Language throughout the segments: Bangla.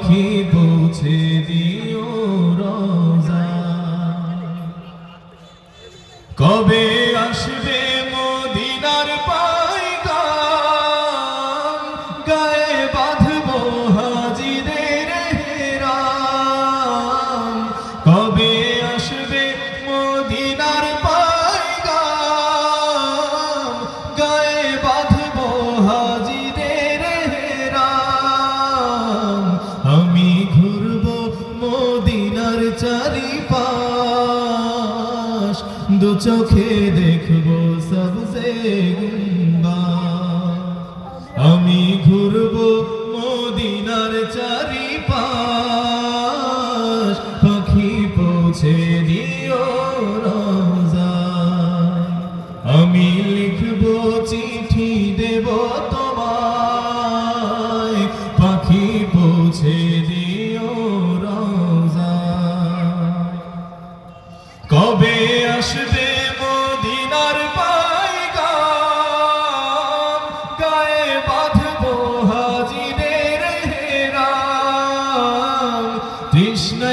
পাখি মদিনার চারিপাশ, দু চোখে দেখব সবসে আমি ঘুরব মদিনার চারিপাশ, পাখি পৌঁছে দিও আমি লিখব চিঠি দেব তোমায়, পাখি পৌঁছে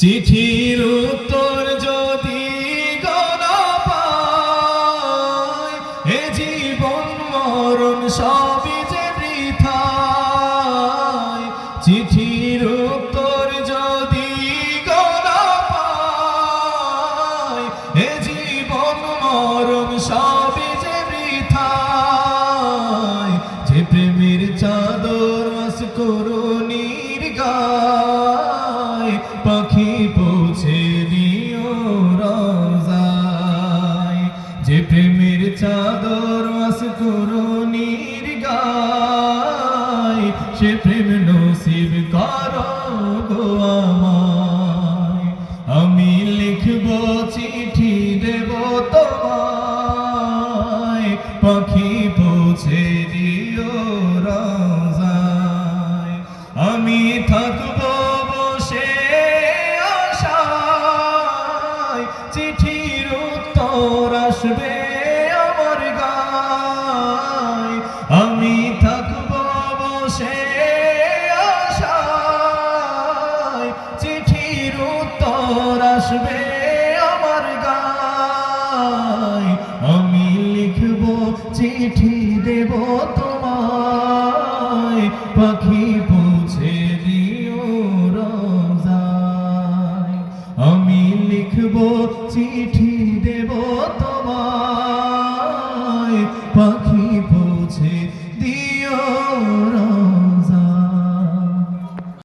চিঠির উত্তর যদি এ জীবন মরণ সবই যে বৃথায়। চিঠির চাদর মাস করুণীর গায় সে প্রেম নসিব করো আমি লিখব চিঠি দেব তোমায়, পাখি পৌঁছে দিও রাজায় চিঠি